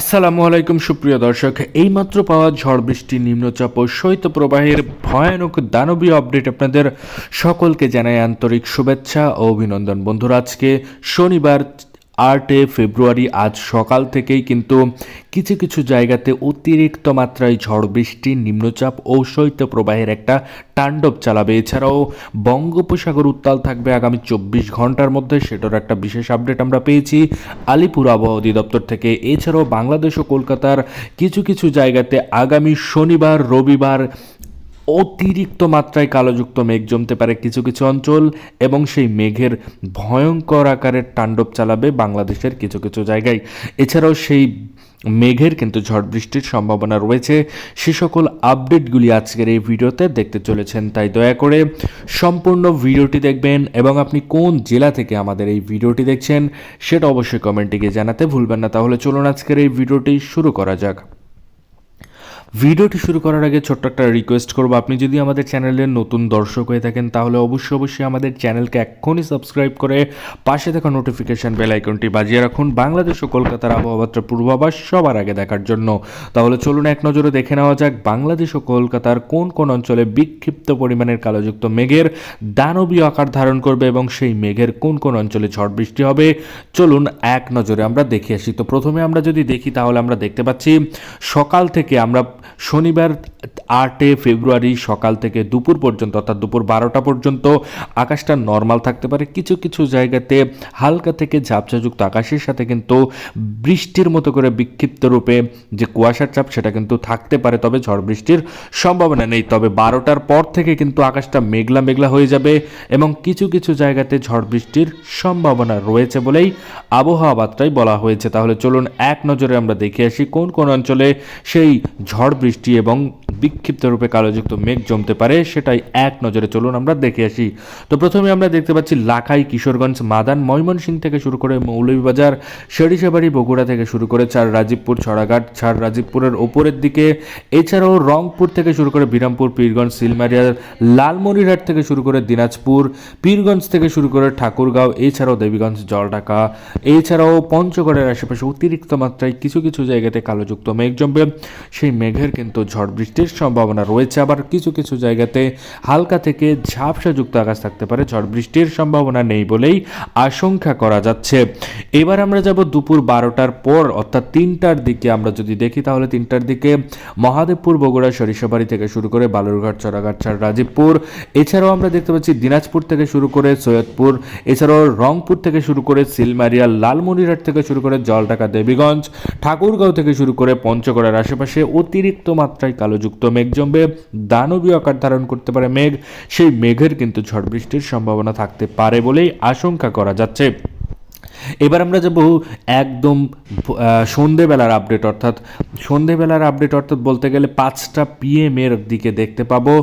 আসসালামু আলাইকুম, সুপ্রিয় দর্শক। এইমাত্র পাওয়া ঝড় বৃষ্টি নিম্নচাপ ও শৈত্যপ্রবাহের ভয়ানক দানবীয় আপডেট আপনাদের সকলকে জানাই আন্তরিক শুভেচ্ছা ও অভিনন্দন। বন্ধুরা, আজকে শনিবার আটে ফেব্রুয়ারি আজ সকাল থেকেই কিন্তু কিছু কিছু জায়গাতে অতিরিক্ত মাত্রায় ঝড় বৃষ্টি, নিম্নচাপ ও শৈত্যপ্রবাহের একটা তাণ্ডব চালাবে। এছাড়াও বঙ্গোপসাগর উত্তাল থাকবে আগামী চব্বিশ ঘণ্টার মধ্যে। সেটার একটা বিশেষ আপডেট আমরা পেয়েছি আলিপুর আবহাওয়া অধিদপ্তর থেকে। এছাড়াও বাংলাদেশ ও কলকাতার কিছু কিছু জায়গাতে আগামী শনিবার, রবিবার অতিরিক্ত মাত্রায় কালোযুক্ত মেঘ জমতে পারে কিছু কিছু অঞ্চল এবং সেই মেঘের ভয়ঙ্কর আকারের তাণ্ডব চালাবে বাংলাদেশের কিছু কিছু জায়গায়। এছাড়াও সেই মেঘের কিন্তু ঝড় বৃষ্টির সম্ভাবনা রয়েছে। সে সকল আপডেটগুলি আজকের এই ভিডিওতে দেখতে চলেছেন, তাই দয়া করে সম্পূর্ণ ভিডিওটি দেখবেন এবং আপনি কোন জেলা থেকে আমাদের এই ভিডিওটি দেখছেন সেটা অবশ্যই কমেন্টে গিয়ে জানাতে ভুলবেন না। তাহলে চলুন আজকের এই ভিডিওটি শুরু করা যাক। ভিডিওটি শুরু করার আগে ছোট্ট একটা রিকোয়েস্ট করব। আপনি যদি আমাদের চ্যানেলের নতুন দর্শক হয়ে থাকেন, তাহলে অবশ্যই অবশ্যই আমাদের চ্যানেলকে এক্ষুনি সাবস্ক্রাইব করে পাশে থাকা নোটিফিকেশান বেল আইকনটি বাজিয়ে রাখুন। বাংলাদেশ ও কলকাতার আবহাওয়াত্রা পূর্বাভাস সবার আগে দেখার জন্য। তাহলে চলুন এক নজরে দেখে নেওয়া যাক, বাংলাদেশ ও কলকাতার কোন কোন অঞ্চলে বিক্ষিপ্ত পরিমাণের কালোযুক্ত মেঘের দানবীয় আকার ধারণ করবে এবং সেই মেঘের কোন কোন অঞ্চলে ঝড় বৃষ্টি হবে? চলুন এক নজরে আমরা দেখে আসি। তো প্রথমে আমরা যদি দেখি, তাহলে আমরা দেখতে পাচ্ছি সকাল থেকে আমরা শনিবার আটে ফেব্রুয়ারি সকাল থেকে দুপুর পর্যন্ত, অর্থাৎ দুপুর বারোটা পর্যন্ত, আকাশটা নর্মাল থাকতে পারে। কিছু কিছু জায়গাতে হালকা থেকে ঝাপঝাযুক্ত আকাশের সাথে কিন্তু বৃষ্টির মতো করে বিক্ষিপ্ত রূপে যে কুয়াশার চাপ, সেটা কিন্তু থাকতে পারে। তবে ঝড় বৃষ্টির সম্ভাবনা নেই। তবে বারোটার পর থেকে কিন্তু আকাশটা মেঘলা মেঘলা হয়ে যাবে এবং কিছু কিছু জায়গাতে ঝড় বৃষ্টির সম্ভাবনা রয়েছে বলেই আবহাওয়া বার্তায় বলা হয়েছে। তাহলে চলুন এক নজরে আমরা দেখে আসি কোন কোন অঞ্চলে সেই ঝড় বৃষ্টি এবং বিক্ষিপ্ত রূপে কালোযুক্ত মেঘ জমতে পারে, সেটাই এক নজরে চলুন আমরা দেখে আসি। তো প্রথমে আমরা দেখতে পাচ্ছি লাখাই কিশোরগঞ্জ মাদান ময়মনসিংহ থেকে শুরু করে মৌলভীবাজার সরিষাবাড়ি বগুড়া থেকে শুরু করে চার রাজীবপুর, ছড়াঘাট, চার রাজীবপুরের ওপরের দিকে, এছাড়াও রংপুর থেকে শুরু করে বিরামপুর, পীরগঞ্জ সিলমারিয়া লালমনিরহাট থেকে শুরু করে দিনাজপুর, পীরগঞ্জ থেকে শুরু করে ঠাকুরগাঁও, এছাড়াও দেবীগঞ্জ, জলঢাকা, এছাড়াও পঞ্চগড়ের আশেপাশে অতিরিক্ত মাত্রায় কিছু কিছু জায়গাতে কালোযুক্ত মেঘ জমবে। সেই মেঘের কিন্তু ঝড় বৃষ্টির সম্ভাবনা রয়েছে। আবার কিছু কিছু জায়গাতে হালকা থেকে ঝাপসাযুক্ত আকাশ থাকতে পারে। ঝড় বৃষ্টির সম্ভাবনা নেই বলেই আশঙ্কা করা যাচ্ছে। এবার আমরা যাব দুপুর বারোটার পর, অর্থাৎ তিনটার দিকে। আমরা যদি দেখি তাহলে তিনটার দিকে মহাদেবপুর, বগুড়া, সরিষাবাড়ি থেকে শুরু করে বালুরঘাট, চড়াঘাট, ছাড় রাজীবপুর। এছাড়াও আমরা দেখতে পাচ্ছি দিনাজপুর থেকে শুরু করে সৈয়দপুর। এছাড়াও রংপুর থেকে শুরু করে সিলমারিয়া লালমনিরহাট থেকে শুরু করে জলঢাকা, দেবীগঞ্জ, ঠাকুরগাঁও থেকে শুরু করে পঞ্চগড়ের আশেপাশে অতিরিক্ত মাত্রায় কালোযুক্ত মেঘ জমবে দানবীয় আকার ধারণ করতে পারে মেঘ। সেই মেঘের কিন্তু ঝড় বৃষ্টির সম্ভাবনা থাকতে পারে বলেই আশঙ্কা করা যাচ্ছে। এবার আমরা যাব একদম সন্ধেবেলার আপডেট অর্থাৎ সন্ধেবেলার আপডেট অর্থাৎ বলতে গেলে পাঁচটা পিএম এর দিকে দেখতে পাবো।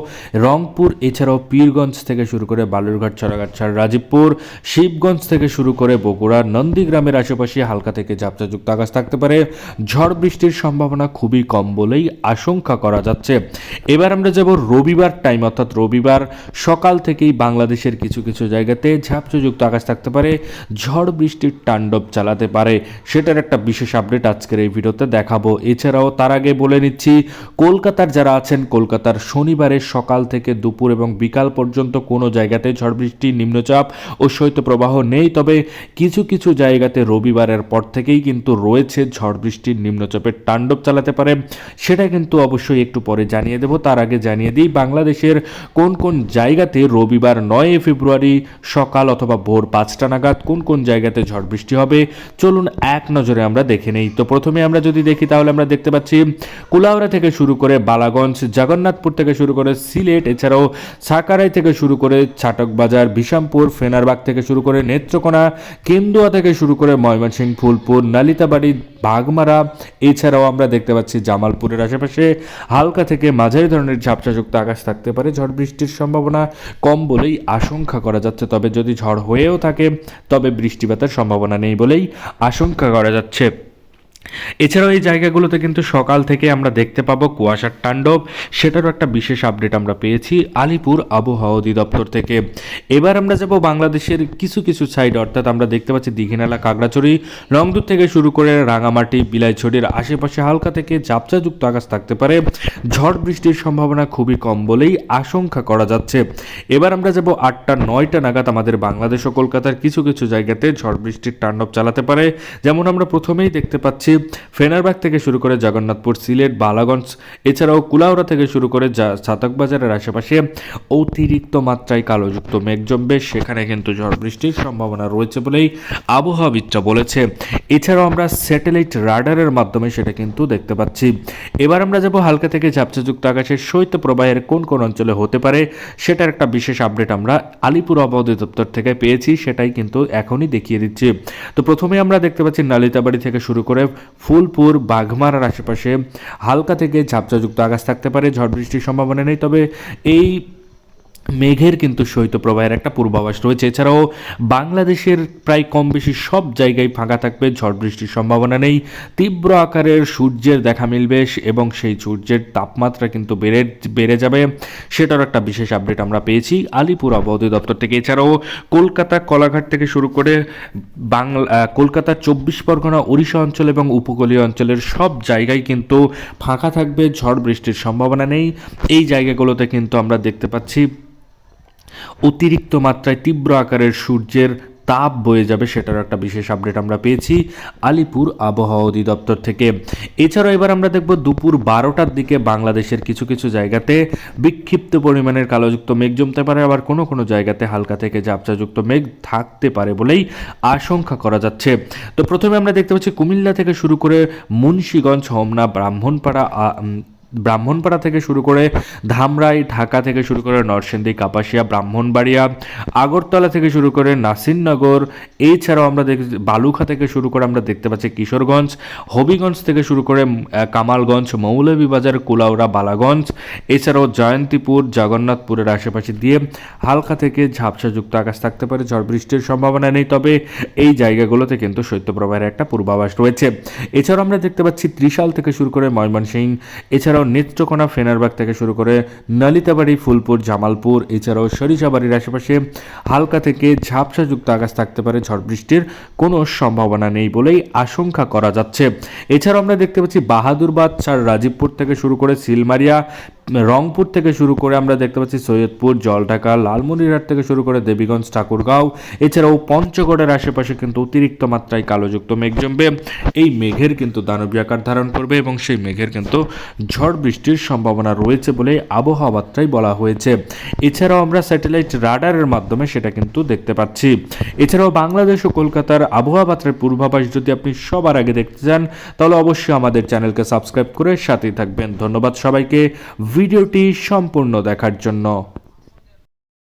রংপুর, এছাড়াও পীরগঞ্জ থেকে শুরু করে বালুরঘাট, চড়াঘাট, ছাড় রাজীবপুর, শিবগঞ্জ থেকে শুরু করে বগুড়া, নন্দীগ্রামের আশেপাশে হালকা থেকে ঝাপটাযুক্ত আকাশ থাকতে পারে। ঝড় বৃষ্টির সম্ভাবনা খুবই কম বলেই আশঙ্কা করা যাচ্ছে। এবার আমরা যাব রবিবার টাইম অর্থাৎ রবিবার সকাল থেকেই বাংলাদেশের কিছু কিছু জায়গাতে ঝাপটাযুক্ত আকাশ থাকতে পারে। ঝড় বৃষ্টির তাণ্ডব চালাতে পারে। সেটার একটা বিশেষ আপডেট আজকের এই ভিডিওতে দেখাবো। এছাড়াও তার আগে বলে নিচ্ছি, কলকাতার যারা আছেন, কলকাতার শনিবারের সকাল থেকে দুপুর এবং বিকাল পর্যন্ত কোনো জায়গাতে ঝড় বৃষ্টি, নিম্নচাপ ও শৈত্যপ্রবাহ নেই। তবে কিছু কিছু জায়গাতে রবিবারের পর থেকেই কিন্তু রয়েছে ঝড় বৃষ্টির নিম্নচাপের তাণ্ডব চালাতে পারে। সেটা কিন্তু অবশ্যই একটু পরে জানিয়ে দেব। তার আগে জানিয়ে দিই, বাংলাদেশের কোন কোন জায়গাতে রবিবার নয় ফেব্রুয়ারি সকাল অথবা ভোর পাঁচটা নাগাদ কোন কোন জায়গাতে ঝড় বৃষ্টি হবে। চলুন এক নজরে আমরা দেখে নেই। তো প্রথমে আমরা যদি দেখি, তাহলে আমরা দেখতে পাচ্ছি, কুলাউড়া থেকে শুরু করে বালাগঞ্জ, জগন্নাথপুর থেকে শুরু করে সিলেট, এছাড়াও সাকারাই থেকে শুরু করে ছাটক বাজার বিশামপুর ফেনারবাগ থেকে শুরু করে নেত্রকোনা, কেন্দুয়া থেকে শুরু করে ময়মনসিংহ, ফুলপুর, নালিতাবাড়ি, বাগমারা, এছাড়াও আমরা দেখতে পাচ্ছি জামালপুরের আশেপাশে হালকা থেকে মাঝারি ধরনের ঝাপসাযুক্ত আকাশ থাকতে পারে। ঝড় বৃষ্টির সম্ভাবনা কম বলেই আশঙ্কা করা যাচ্ছে। তবে যদি ঝড় হয়েও থাকে, তবে বৃষ্টিপাতের সম্ভাবনা নেই বলেই আশঙ্কা করা যাচ্ছে। এছাড়াও এই জায়গাগুলোতে কিন্তু সকাল থেকে আমরা দেখতে পাবো কুয়াশার তাণ্ডব। সেটারও একটা বিশেষ আপডেট আমরা পেয়েছি আলিপুর আবহাওয়া অধিদপ্তর থেকে। এবার আমরা যাব বাংলাদেশের কিছু কিছু সাইড অর্থাৎ আমরা দেখতে পাচ্ছি দীঘিনালা কাগড়াছড়ি রংদূর থেকে শুরু করে রাঙামাটি, বিলাইছড়ির আশেপাশে হালকা থেকে ঝাপচাযুক্ত আকাশ থাকতে পারে। ঝড় বৃষ্টির সম্ভাবনা খুবই কম বলেই আশঙ্কা করা যাচ্ছে। এবার আমরা যাব আটটা, নয়টা নাগাদ আমাদের বাংলাদেশ ও কলকাতার কিছু কিছু জায়গাতে ঝড় বৃষ্টির তাণ্ডব চালাতে পারে। যেমন আমরা প্রথমেই দেখতে পাচ্ছি ফেনারবাগ থেকে শুরু করে জগন্নাথপুর, সিলেট, বালাগঞ্জ, এছাড়াও কুলাউড়া থেকে শুরু করে যা ছাতক বাজারের আশেপাশে অতিরিক্ত মাত্রায় কালোযুক্ত মেঘ জমবে। সেখানে কিন্তু ঝড় বৃষ্টির সম্ভাবনা রয়েছে বলেই আবহাওয়াবিদরা বলেছে। এছাড়াও আমরা স্যাটেলাইট রাডারের মাধ্যমে সেটা কিন্তু দেখতে পাচ্ছি। এবার আমরা যাব হালকা থেকে ঝাপসাযুক্ত আকাশের শৈত্য প্রবাহের কোন কোন অঞ্চলে হতে পারে সেটার একটা বিশেষ আপডেট আমরা আলিপুর আবহাওয়া অধিদপ্তর থেকে পেয়েছি, সেটাই কিন্তু এখনই দেখিয়ে দিচ্ছি। তো প্রথমে আমরা দেখতে পাচ্ছি নালিতাবাড়ি থেকে শুরু করে ফুলপুর, বাঘমারার আশেপাশে হালকা থেকে ঝাপচাযুক্ত আকাশ থাকতে পারে। ঝড় বৃষ্টির সম্ভাবনা নেই, তবে এই মেঘের কিন্তু শৈত্যপ্রবাহের একটা পূর্বাভাস রয়েছে। এছাড়াও বাংলাদেশের প্রায় কম বেশি সব জায়গায় ফাঁকা থাকবে, ঝড় বৃষ্টির সম্ভাবনা নেই। তীব্র আকারের সূর্যের দেখা মিলবে এবং সেই সূর্যের তাপমাত্রা কিন্তু বেড়ে বেড়ে যাবে। সেটার একটা বিশেষ আপডেট আমরা পেয়েছি আলিপুর আবহাওয়া অধিদপ্তর থেকে। এছাড়াও কলকাতা, কলাঘাট থেকে শুরু করে বাংলা কলকাতার চব্বিশ পরগনা, ওড়িশা অঞ্চল এবং উপকূলীয় অঞ্চলের সব জায়গায় কিন্তু ফাঁকা থাকবে, ঝড় বৃষ্টির সম্ভাবনা নেই। এই জায়গাগুলোতে কিন্তু আমরা দেখতে পাচ্ছি অতিরিক্ত মাত্রায় তীব্র আকারের সূর্যের তাপ বয়ে যাবে, সেটার একটা বিশেষ আপডেট আমরা পেয়েছি আলিপুর আবহাওয়া অধিদপ্তর থেকে। এছাড়াও এবার আমরা দেখব দুপুর বারোটার দিকে বাংলাদেশের কিছু কিছু জায়গাতে বিক্ষিপ্ত পরিমাণের কালোযুক্ত মেঘ জমতে পারে, আবার কোনো কোনো জায়গাতে হালকা থেকে ঝাপসাযুক্ত মেঘ থাকতে পারে বলেই আশঙ্কা করা যাচ্ছে। তো প্রথমে আমরা দেখতে পাচ্ছি কুমিল্লা থেকে শুরু করে মুন্সীগঞ্জ, হোমনা, ব্রাহ্মণপাড়া ব্রাহ্মণপাড়া থেকে শুরু করে ধামরাই, ঢাকা থেকে শুরু করে নরসিংদী, কাপাসিয়া, ব্রাহ্মণবাড়িয়া, আগরতলা থেকে শুরু করে নাসিরনগর, এছাড়াও আমরা দেখ, বালুখা থেকে শুরু করে আমরা দেখতে পাচ্ছি কিশোরগঞ্জ, হবিগঞ্জ থেকে শুরু করে কামালগঞ্জ, মৌলভীবাজার, কুলাউড়া, বালাগঞ্জ, এছাড়াও জয়ন্তীপুর, জগন্নাথপুরের আশেপাশে দিয়ে হালকা থেকে ঝাপসাযুক্ত আকাশ থাকতে পারে, ঝড় বৃষ্টির সম্ভাবনা নেই, তবে এই জায়গাগুলোতে কিন্তু শৈত্যপ্রবাহের একটা পূর্বাভাস রয়েছে। এছাড়াও আমরা দেখতে পাচ্ছি ত্রিশাল থেকে শুরু করে ময়মনসিংহ, এছাড়াও নেত্রকোনা ফেনারবাগ থেকে শুরু করে নালিতাবাড়ি, ফুলপুর, জামালপুর, এছাড়াও সরিষাবাড়ির আশেপাশে হালকা থেকে ঝাপসাযুক্ত আকাশ থাকতে পারে ঝড় বৃষ্টির কোনো সম্ভাবনা নেই বলেই আশঙ্কা করা যাচ্ছে। এছাড়াও আমরা দেখতে পাচ্ছি বাহাদুরবাদ ছাড় রাজীবপুর থেকে শুরু করে সিলমারিয়া, রংপুর থেকে শুরু করে আমরা দেখতে পাচ্ছি সৈয়দপুর, জলঢাকা, লালমনিরহাট থেকে শুরু করে দেবীগঞ্জ, ঠাকুরগাঁও, এছাড়াও পঞ্চগড়ের আশেপাশে কিন্তু অতিরিক্ত মাত্রায় কালোযুক্ত মেঘ জমবে। এই মেঘের কিন্তু দানবী আকার ধারণ করবে এবং সেই মেঘের কিন্তু ঝড় বৃষ্টির সম্ভাবনা রয়েছে বলে আবহাওয়া বার্তায় বলা হয়েছে। এছাড়াও আমরা স্যাটেলাইট রাডারের মাধ্যমে সেটা কিন্তু দেখতে পাচ্ছি। এছাড়াও বাংলাদেশ ও কলকাতার আবহাওয়া বার্তার পূর্বাভাস যদি আপনি সবার আগে দেখতে চান, তাহলে অবশ্যই আমাদের চ্যানেলকে সাবস্ক্রাইব করে সাথেই থাকবেন। ধন্যবাদ সবাইকে। ভিডিওটি সম্পূর্ণ দেখার জন্য।